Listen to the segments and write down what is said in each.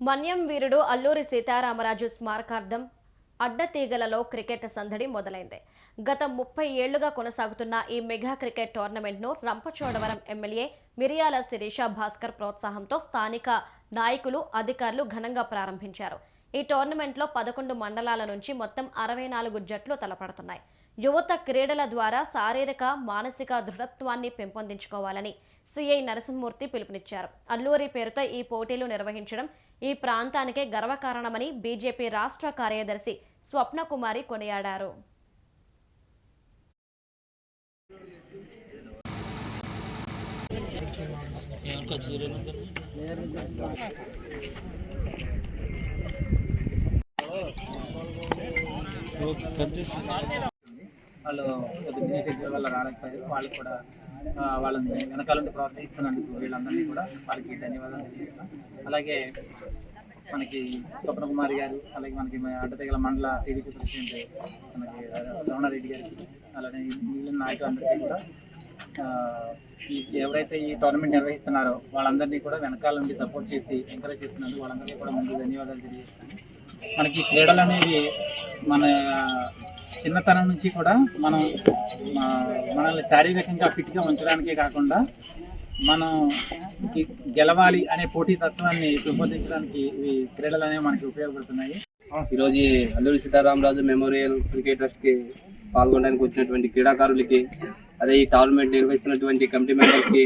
మన్యం వీరుడు అల్లూరి సీతారామరాజు స్మారకార్థం అడ్డతీగలలో క్రికెట్ సందడి మొదలైంది. గత ముప్పై ఏళ్ళుగా కొనసాగుతున్న ఈ మెగా క్రికెట్ టోర్నమెంట్ను రంపచోడవరం ఎమ్మెల్యే మిరియాల శిరీష భాస్కర్ ప్రోత్సాహంతో స్థానిక నాయకులు అధికారులు ఘనంగా ప్రారంభించారు. ఈ టోర్నమెంట్లో పదకొండు మండలాల నుంచి మొత్తం అరవై నాలుగు జట్లు తలపడుతున్నాయి. యువత క్రీడల ద్వారా శారీరక మానసిక దృఢత్వాన్ని పెంపొందించుకోవాలని సిఐ నరసింహమూర్తి పిలుపునిచ్చారు. అల్లూరి పేరుతో ఈ పోటీలు నిర్వహించడం ఈ ప్రాంతానికే గర్వకారణమని బీజేపీ రాష్ట్ర కార్యదర్శి స్వప్నకుమారి కొనియాడారు. వాళ్ళు కొద్దిగా షెడ్యూల్ వల్ల రాలేకపోయారు. వాళ్ళు కూడా వాళ్ళని వెనకాల నుండి ప్రోత్సహిస్తున్నందుకు వీళ్ళందరినీ కూడా వాళ్ళకి ధన్యవాదాలు అలాగే మనకి స్వప్న కుమారి గారు అలాగే మనకి అడ్డతెగల మండల టీడీపీ ప్రెసిడెంట్ మనకి రమణారెడ్డి గారికి అలాగే మిగిలిన నాయకులందరికీ కూడా ఈ ఎవరైతే ఈ టోర్నమెంట్ నిర్వహిస్తున్నారో వాళ్ళందరినీ కూడా వెనకాల నుండి సపోర్ట్ చేసి ఎంకరేజ్ చేస్తున్నందుకు వాళ్ళందరికీ కూడా ముందు ధన్యవాదాలు తెలియజేస్తాను. మనకి క్రీడలు అనేవి మన చిన్నతనం నుంచి కూడా మనం మనల్ని శారీరకంగా ఫిట్గా ఉంచడానికే కాకుండా మనం గెలవాలి అనే పోటీ తత్వాన్ని పెంపొందించడానికి ఈ క్రీడలు అనేవి మనకి ఉపయోగపడుతున్నాయి. ఈరోజు అల్లూరి సీతారామరాజు మెమోరియల్ క్రికెట్ ట్రస్ట్కి పాల్గొనడానికి వచ్చినటువంటి క్రీడాకారులకి అదే ఈ టోర్నమెంట్ నిర్వహిస్తున్నటువంటి కమిటీ మెంబర్స్కి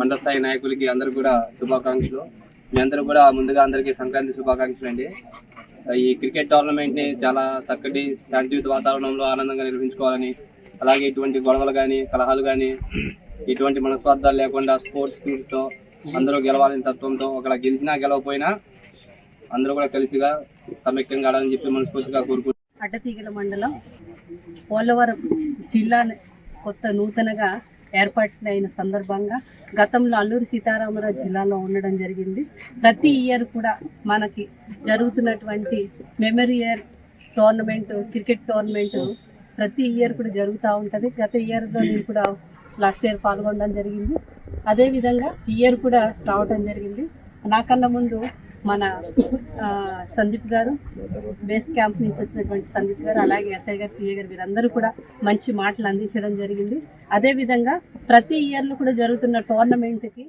మండల స్థాయి నాయకులకి అందరూ కూడా శుభాకాంక్షలు. మీ అందరూ కూడా ముందుగా అందరికీ సంక్రాంతి శుభాకాంక్షలు అండి. ఈ క్రికెట్ టోర్నమెంట్ని చాలా చక్కటి శాంతియుత వాతావరణంలో ఆనందంగా నిర్వహించుకోవాలని అలాగే ఇటువంటి గొడవలు కానీ కలహాలు కానీ ఇటువంటి మనస్వార్థాలు లేకుండా స్పోర్ట్స్తో అందరూ గెలవాలని తత్వంతో ఒకవేళ గెలిచినా గెలవకపోయినా అందరూ కూడా కలిసిగా సమైక్యంగా ఆడాలని చెప్పి మనస్ఫూర్తిగా కోరుకుంటున్నాం. అడ్డతీగల మండలం పోలవరం జిల్లా కొత్త నూతనగా ఏర్పాటైన సందర్భంగా గతంలో అల్లూరి సీతారామరాజు జిల్లాలో ఉండడం జరిగింది. ప్రతి ఇయర్ కూడా మనకి జరుగుతున్నటువంటి మెమోరియల్ టోర్నమెంట్ క్రికెట్ టోర్నమెంట్ ప్రతి ఇయర్ కూడా జరుగుతూ ఉంటుంది. గత ఇయర్లో నేను కూడా లాస్ట్ ఇయర్ పాల్గొనడం జరిగింది. అదేవిధంగా ఇయర్ కూడా రావడం జరిగింది. నాకన్నా ముందు మన ఆ, సందీప్ గారు బేస్ క్యాంప్ నుంచి వచ్చినటువంటి సందీప్ గారు అలాగే ఎస్ఐ గారు సిఏ గారు వీరందరూ కూడా మంచి మాటలు అందించడం జరిగింది. అదేవిధంగా ప్రతి ఇయర్లో కూడా జరుగుతున్న టోర్నమెంట్కి